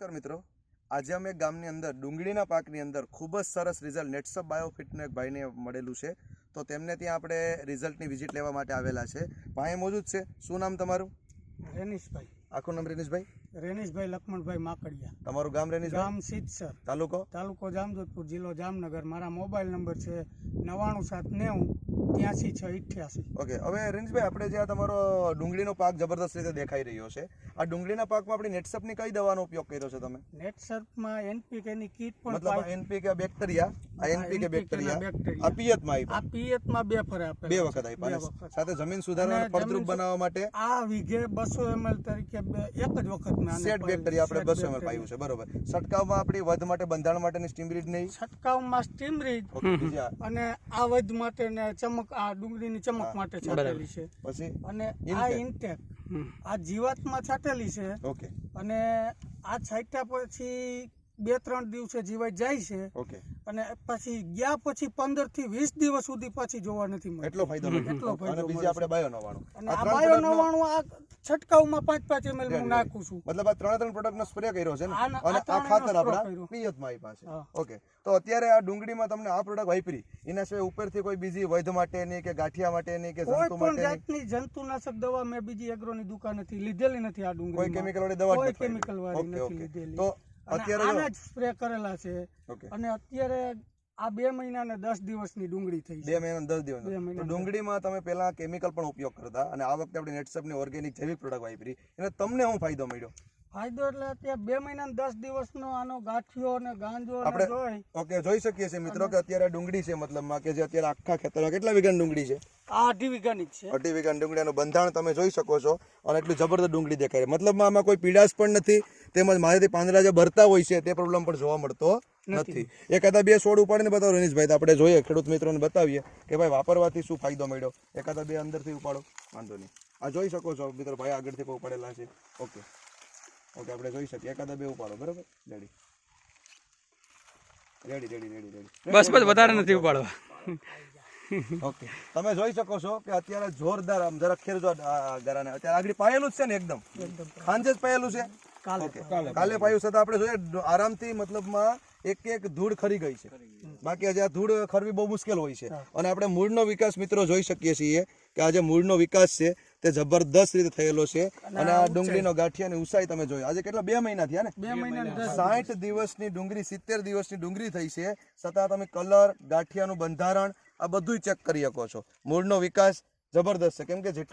નમસ્કાર મિત્રો. આજે અમે ગામની અંદર ડુંગળીના પાકની અંદર ખૂબ જ સરસ રિઝલ્ટ નેટસપ બાયોફિટનું એક ભાઈને મળેલું છે. તો તેમને ત્યાં આપણે રિઝલ્ટની વિઝિટ લેવા માટે આવેલા છે. ભાઈ મોજૂદ છે. શું નામ તમારું? રેનીશભાઈ. આખું નામ રેનીશભાઈ? રેનીશભાઈ લક્ષ્મણભાઈ માકડિયા. તમારું ગામ રેનીશ ગામ સિદ્ધસર તાલુકો? તાલુકો જામજોધપુર જિલ્લો જામનગર. મારા મોબાઈલ નંબર છે નવાણું સાત નેવું ત્યાંસી છ અઠ્યાસી ઓકે હવે રેનીશભાઈ આપણે જે આ તમારો ડુંગળીનો પાક જબરદસ્ત રીતે દેખાઈ રહ્યો છે આ ડુંગળીના પાકમાં આપણે નેટસપની કઈ દવાનો ઉપયોગ કર્યો છે તમે? નેટસપમાં એનપીકેની કીટ પણ મતલબ એનપીકે બેક્ટેરિયા આ એનપીકે બેક્ટેરિયા. આ પિયતમાં આવી આ પિયતમાં બે ફરે આપે. બે વખત આવી સાથે જમીન સુધારવા ફળદ્રુપ બનાવવા માટે? આ વીઘે બસો એમએલ તરીકે એક જ વખત સેટ બેક કરી આપણે બસો એમએલ પાયું છે બરોબર. છટકાવમાં આપણી વધ માટે બંધારણ માટેની સ્ટીમરીડ નહીં? છટકાવમાં સ્ટીમ રીડ અને આ વધ માટે ને ચમક આ ડુંગળીની ચમક માટે છાટેલી છે. પછી? અને આ ઇન્ટેક આ જીવાતમાં છાટેલી છે. ઓકે. અને આ છાંટ્યા પછી બે ત્રણ દિવસે જીવાય જાય છે. ઓકે. અને પછી ગયા પછી પંદરથી વીસ દિવસ સુધી પાછી જોવા નથી મળતી. એટલો ફાયદો એટલો ફાયદો બીજી આપણે બાયો નવાણું. અને આ બાયો નો- નવાણું આ છંટકાવમાં પાંચ પાંચ એમએલ હું નાખું છું. મતલબ આ ત્રણ ત્રણ પ્રોડક્ટ નો સ્પ્રે કર્યો છે ને? અને આ ખાતર આપણા પિયતમાં આપ્યા છે. ઓકે તો અત્યારે આ ડુંગળીમાં તમને આ પ્રોડક્ટ વાપરી. એના સિવાય ઉપરથી કોઈ બીજી વૈધ માટેની કે ગાંઠિયા માટેની કે જંતુ માટેની જાતની જંતુનાશક દવા મેં બીજી એગ્રોની દુકાનેથી લીધેલી નથી આ ડુંગળી કોઈ કેમિકલ વાળી દવા કોઈ. કેમિકલ વાળી નથી. લીધેલી. તો અત્યારે આના જ સ્પ્રે કરેલા છે. અને અત્યારે આ બે મહિના ને દસ દિવસની ડુંગળી થઈ બે મહિના દસ દિવસ ડુંગળી માં તો ડુંગળીમાં તમે પહેલા કેમિકલ પણ ઉપયોગ કરતા અને આ વખતે આપણે નેટસપની ઓર્ગેનિક જૈવિક પ્રોડક્ટ વાપરી. એટલે તમને શું ફાયદો મળ્યો? ફાયદો એટલે અત્યારે બે મહિના ને દસ દિવસનો આનો ગાંઠિયો અને ગાંજો આપણે- જોઈ ઓકે જોઈ શકીએ છીએ મિત્રો કે અત્યારે ડુંગળી છે મતલબમાં કે જે અત્યારે આખા ખેતરમાં કેટલા વીઘાની ડુંગળી છે? આ અઢી વીઘાની છે. અઢી વીઘાની ડુંગળીનું બંધારણ તમે જોઈ શકો છો. અને એટલી જબરદસ્ત ડુંગળી દેખાય મતલબમાં આમાં કોઈ પીડાશ પણ નથી તેમજ મારેથી પાંદડા જે ભરતા હોય છે તે પ્રોબ્લેમ પણ જોવા મળતો નથી. એકાદા બે છોડ ઉપાડીને બતાવો રનીશભાઈ આપણે જોઈએ ખેડૂત મિત્રોને બતાવીએ કે ભાઈ વાપરવાથી શું ફાયદો મળ્યો? એકાદા બે અંદરથી ઉપાડો. વાંધો નહીં. આ જોઈ શકો છો મિત્રો ભાઈ આગળથી થી ઉપાડેલા છે. ઓકે ઓકે આપણે જોઈ શકીએ. એકાદા બે ઉપાડો બરાબર? Ready ready ready ready ready બસ બસ વધારે નથી ઉપાડવા. ઓકે. તમે જોઈ શકો છો કે અત્યારે જોરદાર આમ જરા ખેર જો ગરાને. અત્યારે આગળ પાયેલું જ છે ને એકદમ? ખાંજે જ પાયેલું છે? કાલે પાયું છે તો આપણે જોઈએ આરામથી મતલબમાં એક એક ધૂળ ખરી ગઈ છે. બાકી આજે આ ધૂળ ખરવી બહુ મુશ્કેલ હોય છે. અને આપણે મૂળનો વિકાસ મિત્રો જોઈ શકીએ છીએ કે આજે મૂળનો વિકાસ છે તે જબરદસ્ત રીતે થયેલો છે. અને આ ડુંગળીનો ગાંઠિયા અને ઉસાઈ તમે જોઈ આજે કેટલા? બે મહિના થયા ને? બે મહિના સાઠ દિવસની ડુંગળી સિત્તેર દિવસની ડુંગળી થઈ છે. છતાં તમે કલર ગાંઠિયાનું બંધારણ આ બધું ચેક કરી શકો છો. મૂળનો વિકાસ જબરદસ્ત છે. કેમ કે જેટલું